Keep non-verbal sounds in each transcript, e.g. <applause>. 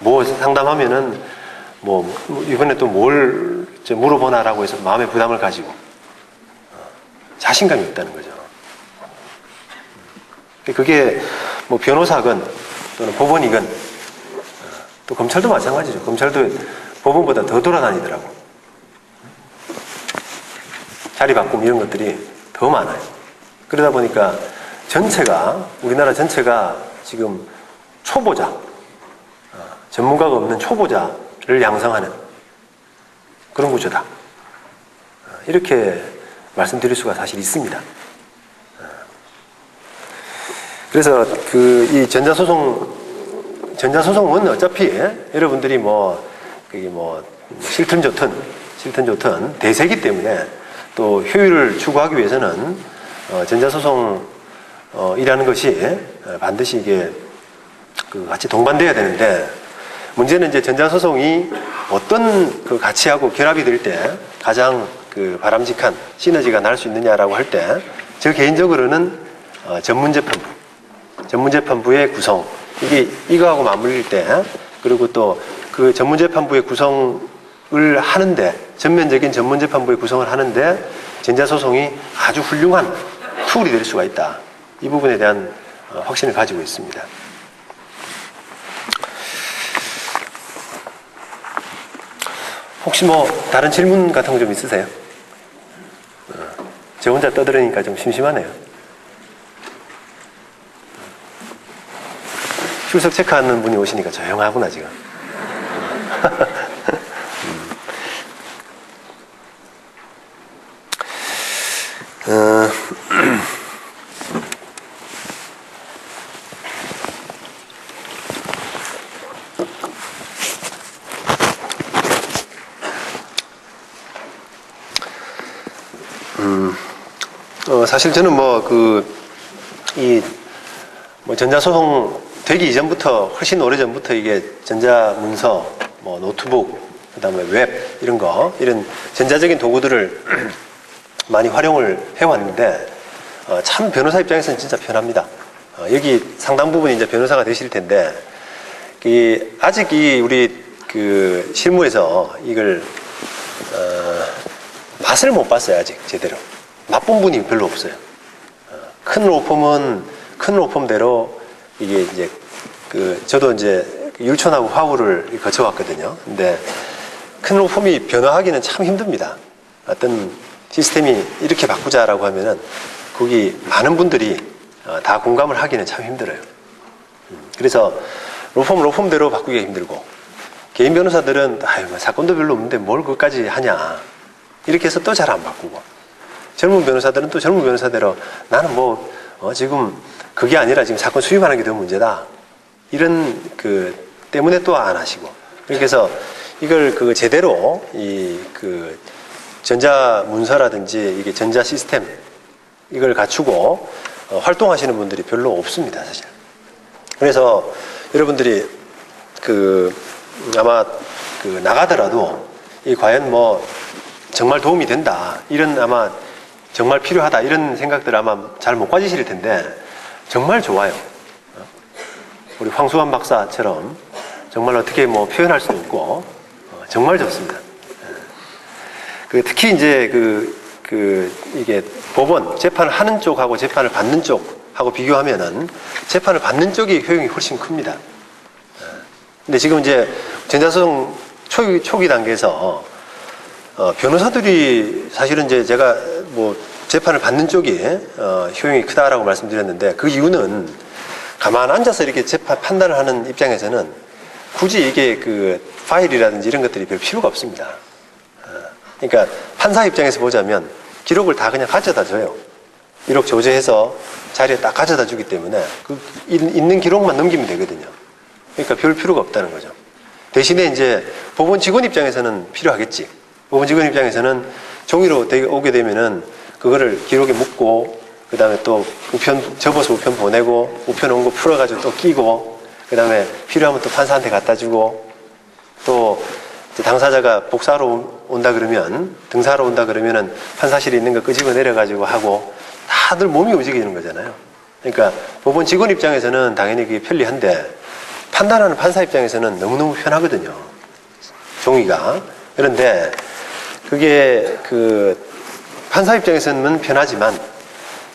뭐 상담하면은 뭐 이번에 또 뭘 물어보나라고 해서 마음의 부담을 가지고 어, 자신감이 없다는 거죠. 그게 뭐 변호사건 또는 법원이건 어, 또 검찰도 마찬가지죠. 검찰도 법원보다 더 돌아다니더라고. 자리 바꿈 이런 것들이 더 많아요. 그러다 보니까 전체가 우리나라 전체가 지금 초보자 어, 전문가가 없는 초보자를 양성하는 그런 구조다. 어, 이렇게 말씀드릴 수가 사실 있습니다. 어. 그래서 그 이 전자소송 전자소송은 어차피 여러분들이 뭐 그게 뭐 싫든 좋든 싫든 좋든 대세기 때문에 또 효율을 추구하기 위해서는 어, 전자소송 어, 이라는 것이 어, 반드시 이게 그 같이 동반돼야 되는데 문제는 이제 전자소송이 어떤 그 가치하고 결합이 될 때 가장 그 바람직한 시너지가 날 수 있느냐라고 할 때 저 개인적으로는 어, 전문재판부 전문재판부의 구성 이게 이거하고 맞물릴 때 그리고 또 그 전문재판부의 구성을 하는데 전면적인 전문재판부의 구성을 하는데 전자소송이 아주 훌륭한 툴이 될 수가 있다. 이 부분에 대한 어, 확신을 가지고 있습니다. 혹시 뭐 다른 질문 같은 거 좀 있으세요? 어, 저 혼자 떠들으니까 좀 심심하네요. 출석 체크하는 분이 오시니까 조용하구나 지금. 어, 사실 저는 뭐 그 이 뭐 전자소송 되기 이전부터 훨씬 오래 전부터 이게 전자문서, 뭐 노트북, 그 다음에 웹 이런 거 이런 전자적인 도구들을 <clears throat> 많이 활용을 해왔는데 어, 참 변호사 입장에서는 진짜 편합니다. 어, 여기 상당 부분 이제 변호사가 되실 텐데 이 아직 이 우리 그 실무에서 이걸 어, 맛을 못 봤어요 아직 제대로 맛본 분이 별로 없어요. 어, 큰 로펌은 큰 로펌대로 이게 이제 그 저도 이제 율촌하고 화우를 거쳐왔거든요. 근데 큰 로펌이 변화하기는 참 힘듭니다. 어떤 시스템이 이렇게 바꾸자라고 하면은 거기 많은 분들이 어, 다 공감을 하기는 참 힘들어요. 음, 그래서 로펌 로펌대로 바꾸기가 힘들고 개인 변호사들은 아유 뭐 사건도 별로 없는데 뭘 그것까지 하냐 이렇게 해서 또 잘 안 바꾸고. 젊은 변호사들은 또 젊은 변호사대로 나는 뭐 어, 지금 그게 아니라 지금 사건 수입하는 게 더 문제다. 이런 그 때문에 또 안 하시고. 그렇게 해서 이걸 그 제대로 이 그 전자 문서라든지 이게 전자 시스템 이걸 갖추고 어, 활동하시는 분들이 별로 없습니다 사실. 그래서 여러분들이 그 아마 그 나가더라도 이 과연 뭐 정말 도움이 된다 이런 아마 정말 필요하다 이런 생각들 아마 잘 못 가지실 텐데 정말 좋아요. 어? 우리 황수환 박사처럼 정말 어떻게 뭐 표현할 수 없고 어, 정말 좋습니다. 예. 그 특히 이제 그, 그 이게 법원 재판을 하는 쪽하고 재판을 받는 쪽하고 비교하면은 재판을 받는 쪽이 효용이 훨씬 큽니다. 예. 근데 지금 이제 전자소송 초기, 초기 단계에서 어, 변호사들이 사실은 이제 제가 뭐 재판을 받는 쪽이 어, 효용이 크다라고 말씀드렸는데 그 이유는 가만 앉아서 이렇게 재판 판단을 하는 입장에서는 굳이 이게 그 파일이라든지 이런 것들이 별 필요가 없습니다. 어, 그러니까 판사 입장에서 보자면 기록을 다 그냥 가져다 줘요. 기록 조제해서 자리에 딱 가져다 주기 때문에 그 있- 있는 기록만 넘기면 되거든요. 그러니까 별 필요가 없다는 거죠. 대신에 이제 법원 직원 입장에서는 필요하겠지. 법원 직원 입장에서는 종이로 되- 오게 되면은 그거를 기록에 묻고 그 다음에 또 우편 접어서 우편 보내고 우편 온 거 풀어가지고 또 끼고 그 다음에 필요하면 또 판사한테 갖다 주고 또 당사자가 온- 온다 그러면 등사하러 온다 그러면은 판사실에 있는 거 끄집어 내려가지고 하고 다들 몸이 움직이는 거잖아요. 그러니까 법원 직원 입장에서는 당연히 그게 편리한데 판단하는 판사 입장에서는 너무너무 편하거든요. 종이가. 그런데 그게 그 판사 입장에서는 편하지만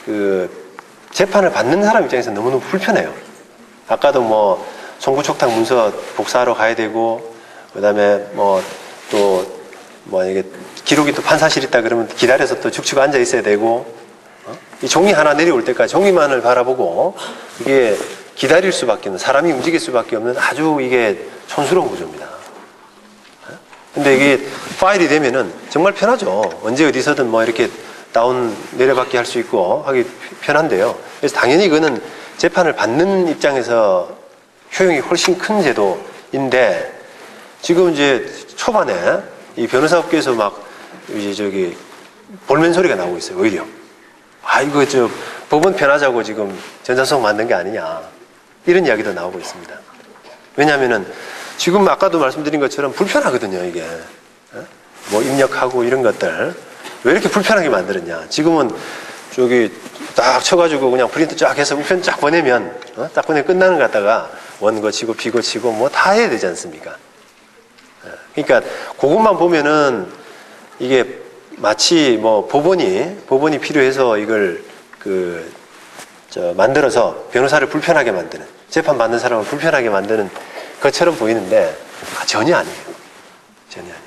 그 재판을 받는 사람 입장에서는 너무너무 불편해요. 아까도 뭐 송구촉탁 문서 복사하러 가야 되고 그다음에 뭐 또뭐 기록이 또 판사실 있다 그러면 기다려서 또 죽치고 앉아 있어야 되고 어? 이 종이 하나 내려올 때까지 종이만을 바라보고 이게 기다릴 수밖에 없는 사람이 움직일 수밖에 없는 아주 이게 촌스러운 구조입니다. 어? 근데 이게 파일이 되면은 정말 편하죠. 언제 어디서든 뭐 이렇게 다운 내려받기 할 수 있고 하기 편한데요. 그래서 당연히 이거는 재판을 받는 입장에서 효용이 훨씬 큰 제도인데 지금 이제 초반에 이 변호사업계에서 막 이제 저기 볼멘 소리가 나오고 있어요. 오히려 아 이거 저 법원 편하자고 지금 전자소송 만든 게 아니냐 이런 이야기도 나오고 있습니다. 왜냐하면은 지금 아까도 말씀드린 것처럼 불편하거든요 이게 어? 뭐 입력하고 이런 것들 왜 이렇게 불편하게 만들었냐 지금은 저기 딱 쳐가지고 그냥 프린트 쫙 해서 우편 쫙 보내면 어? 딱 보내 끝나는 것 같다가 원고 치고 비고 치고 뭐 다 해야 되지 않습니까? 어, 그러니까 그것만 보면은 이게 마치 뭐 법원이 법원이 필요해서 이걸 그 저 만들어서 변호사를 불편하게 만드는 재판 받는 사람을 불편하게 만드는 것처럼 보이는데 아, 전혀 아니에요. 전혀 아니에요.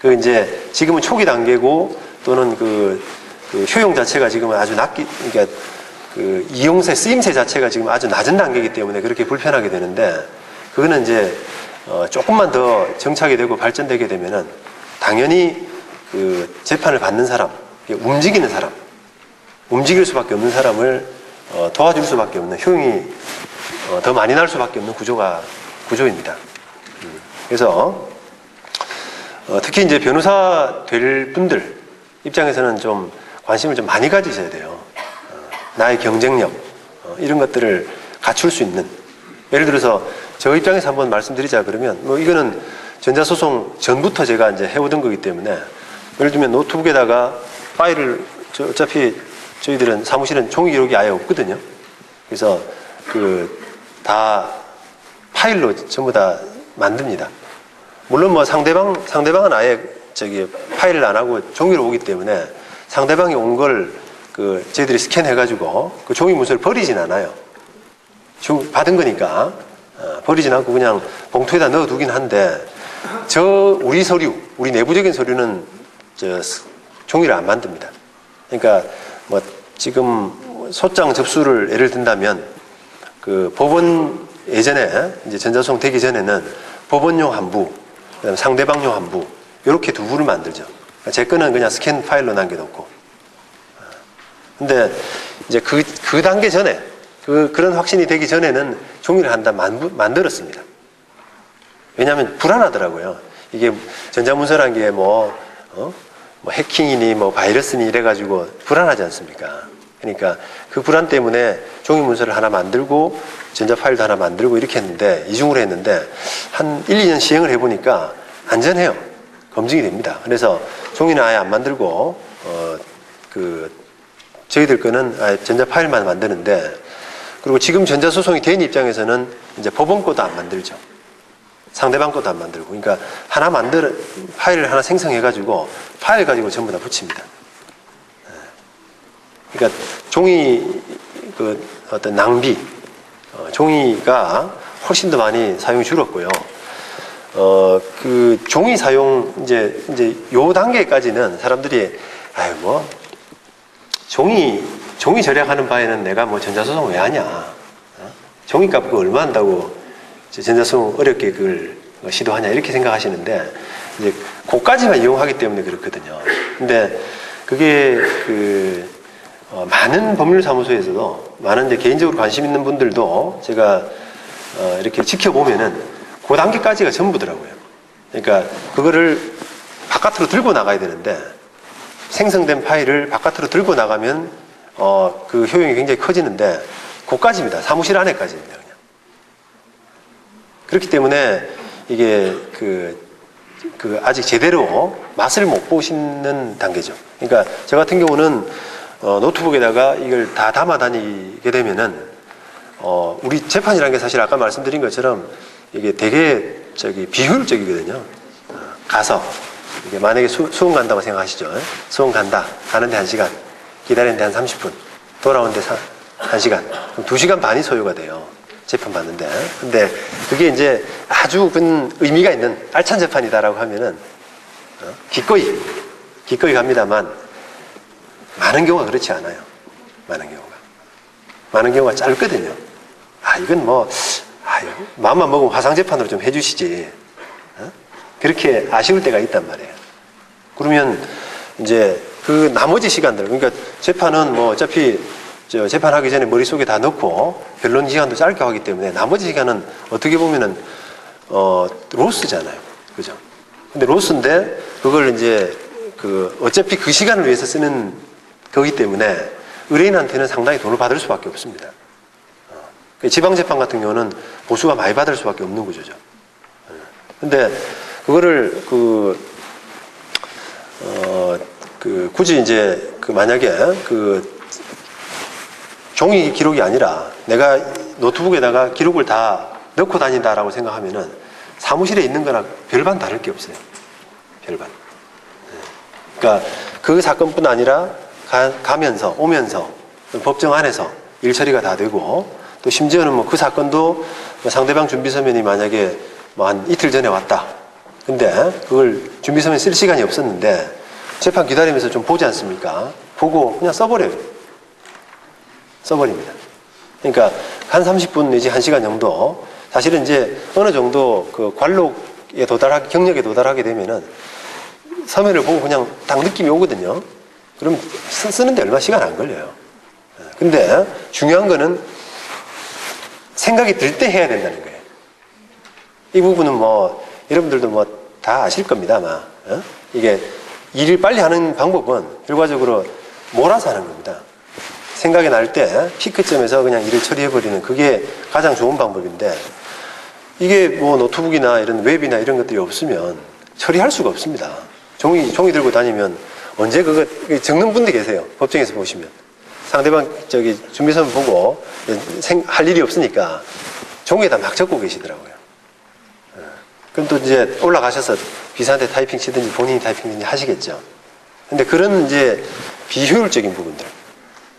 그 이제 지금은 초기 단계고 또는 그, 그 효용 자체가 지금은 아주 낮기 그러니까 그 이용세 쓰임새 자체가 지금 아주 낮은 단계이기 때문에 그렇게 불편하게 되는데 그거는 이제 어 조금만 더 정착이 되고 발전되게 되면은 당연히 그 재판을 받는 사람, 움직이는 사람, 움직일 수밖에 없는 사람을 어 도와줄 수밖에 없는 효용이 어, 더 많이 날 수밖에 없는 구조가 구조입니다. 음, 그래서 어, 특히 이제 변호사 될 분들 입장에서는 좀 관심을 좀 많이 가지셔야 돼요. 어, 나의 경쟁력 어, 이런 것들을 갖출 수 있는 예를 들어서 저 입장에서 한번 말씀드리자 그러면 뭐 이거는 전자소송 전부터 제가 이제 해오던 거기 때문에 예를 들면 노트북에다가 파일을 저 어차피 저희들은 사무실은 종이 기록이 아예 없거든요. 그래서 그다 파일로 전부 다 만듭니다. 물론 뭐 상대방 상대방은 아예 저기 파일을 안 하고 종이로 오기 때문에 상대방이 온 걸 그 저희들이 스캔해가지고 그 종이 문서를 버리진 않아요. 주- 받은 거니까 어, 버리진 않고 그냥 봉투에다 넣어두긴 한데 저 우리 서류, 우리 내부적인 서류는 저 스- 종이를 안 만듭니다. 그러니까 뭐 지금 소장 접수를 예를 든다면 그 법원 예전에 이제 전자소송 되기 전에는 법원용 한 부, 그다음에 상대방용 한 부, 이렇게 두 부를 만들죠. 제 거는 그냥 스캔 파일로 남겨놓고. 근데 이제 그, 그 단계 전에, 그, 그런 확신이 되기 전에는 종이를 한다 만, 만들었습니다. 왜냐하면 불안하더라고요. 이게 전자문서란 게 뭐, 어? 뭐 해킹이니 뭐 바이러스니 이래가지고 불안하지 않습니까? 그러니까 그 불안 때문에 종이 문서를 하나 만들고 전자 파일도 하나 만들고 이렇게 했는데 이중으로 했는데 한 1, 2년 시행을 해보니까 안전해요. 검증이 됩니다. 그래서 종이는 아예 안 만들고 어 그 저희들 거는 아예 전자 파일만 만드는데 그리고 지금 전자 소송이 된 입장에서는 이제 법원 것도 안 만들죠. 상대방 것도 안 만들고 그러니까 하나 만들 파일을 하나 생성해가지고 파일 가지고 전부 다 붙입니다. 그러니까 종이 그 어떤 낭비, 어, 종이가 훨씬 더 많이 사용이 줄었고요. 어, 그 종이 사용 이제 이제 요 단계까지는 사람들이 아유 뭐 종이 종이 절약하는 바에는 내가 뭐 전자소송 왜 하냐? 어? 종이값 그거 얼마 한다고 전자소송 어렵게 그걸 뭐 시도하냐 이렇게 생각하시는데 이제 그까지만 이용하기 때문에 그렇거든요. 근데 그게 그 어, 많은 법률사무소에서도 많은 이제 개인적으로 관심 있는 분들도 제가 어, 이렇게 지켜보면은 그 단계까지가 전부더라고요. 그러니까 그거를 바깥으로 들고 나가야 되는데 생성된 파일을 바깥으로 들고 나가면 어, 그 효용이 굉장히 커지는데 그까지입니다. 사무실 안에까지입니다. 그냥. 그렇기 때문에 이게 그, 그 아직 제대로 맛을 못 보시는 단계죠. 그러니까 저 같은 경우는 어, 노트북에다가 이걸 다 담아 다니게 되면은 어, 우리 재판이라는 게 사실 아까 말씀드린 것처럼 이게 되게 저기 비효율적이거든요. 어, 가서 이게 만약에 수, 수원 간다고 생각하시죠. 예? 수원 간다. 가는데 한 시간, 기다리는데 한 30분, 돌아오는데 사, 한 시간. 그럼 두 시간 반이 소요가 돼요. 재판 받는데. 근데 그게 이제 아주 큰 의미가 있는 알찬 재판이다라고 하면은 어? 기꺼이 기꺼이 갑니다만 많은 경우가 그렇지 않아요. 많은 경우가 많은 경우가 짧거든요. 아 이건 뭐 아, 이거 마음만 먹으면 화상 재판으로 좀 해주시지. 어? 그렇게 아쉬울 때가 있단 말이에요. 그러면 이제 그 나머지 시간들 그러니까 재판은 뭐 어차피 저 재판하기 전에 머릿속에 다 넣고 변론 시간도 짧게 하기 때문에 나머지 시간은 어떻게 보면은 어 로스잖아요. 그죠? 근데 로스인데 그걸 이제 그 어차피 그 시간을 위해서 쓰는 거기 때문에 의뢰인한테는 상당히 돈을 받을 수밖에 없습니다. 어. 그 지방재판 같은 경우는 보수가 많이 받을 수밖에 없는 구조죠. 어. 근데 그거를 그, 어, 그 굳이 이제 그 만약에 그 종이 기록이 아니라 내가 노트북에다가 기록을 다 넣고 다닌다라고 생각하면은 사무실에 있는 거나 별반 다를 게 없어요. 별반. 네. 그러니까 그 사건뿐 아니라 가, 면서 오면서 법정 안에서 일 처리가 다 되고 또 심지어는 뭐 그 사건도 뭐 상대방 준비 서면이 만약에 뭐 한 이틀 전에 왔다. 근데 그걸 준비 서면 쓸 시간이 없었는데 재판 기다리면서 좀 보지 않습니까? 보고 그냥 써버려요. 써버립니다. 그러니까 한 30분 내지 1시간 정도 사실은 이제 어느 정도 그 관록에 도달하게 경력에 도달하게 되면은 서면을 보고 그냥 딱 느낌이 오거든요. 그럼 쓰- 쓰는데 얼마 시간 안 걸려요. 근데 중요한 거는 생각이 들 때 해야 된다는 거예요. 이 부분은 뭐 여러분들도 뭐 다 아실 겁니다 아마 어? 이게 일을 빨리 하는 방법은 결과적으로 몰아서 하는 겁니다. 생각이 날 때 피크점에서 그냥 일을 처리해버리는 그게 가장 좋은 방법인데 이게 뭐 노트북이나 이런 웹이나 이런 것들이 없으면 처리할 수가 없습니다. 종이, 종이 들고 다니면 언제 그거 적는 분들 계세요. 법정에서 보시면. 상대방 저기 준비서면 보고 생, 할 일이 없으니까 종이에다 막 적고 계시더라고요. 어. 그럼 또 이제 올라가셔서 비서한테 타이핑 치든지 본인이 타이핑든지 하시겠죠. 근데 그런 이제 비효율적인 부분들.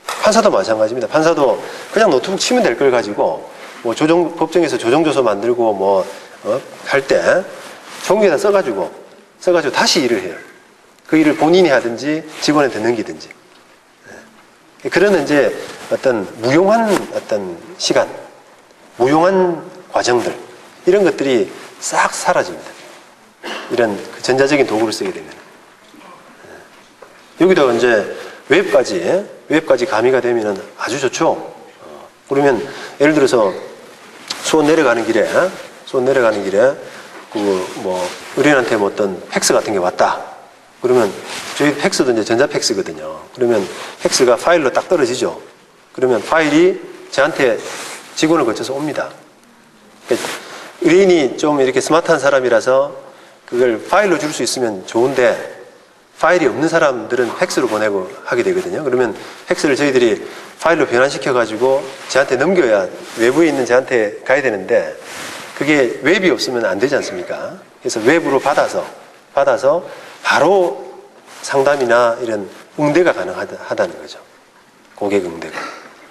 판사도 마찬가지입니다. 판사도 그냥 노트북 치면 될 걸 가지고 뭐 조정 법정에서 조정조서 만들고 뭐할때 종이에다 써가지고 써가지고 다시 일을 해요. 그 일을 본인이 하든지 직원한테 넘기든지. 예. 그러는 이제 어떤 무용한 어떤 시간, 무용한 과정들 이런 것들이 싹 사라집니다. 이런 그 전자적인 도구를 쓰게 되면. 예. 여기다가 이제 웹까지, 웹까지 가미가 되면 아주 좋죠. 어, 그러면 예를 들어서 수원 내려가는 길에, 수원 내려가는 길에 그 뭐 의뢰인한테 뭐 어떤 팩스 같은 게 왔다. 그러면 저희 팩스도 이제 전자 팩스거든요. 그러면 팩스가 파일로 딱 떨어지죠. 그러면 파일이 저한테 직원을 거쳐서 옵니다. 그러니까 의뢰인이 좀 이렇게 스마트한 사람이라서 그걸 파일로 줄 수 있으면 좋은데 파일이 없는 사람들은 팩스로 보내고 하게 되거든요. 그러면 팩스를 저희들이 파일로 변환시켜 가지고 저한테 넘겨야 외부에 있는 저한테 가야 되는데 그게 웹이 없으면 안 되지 않습니까? 그래서 웹으로 받아서 받아서 바로 상담이나 이런 응대가 가능하다는 거죠. 고객 응대가.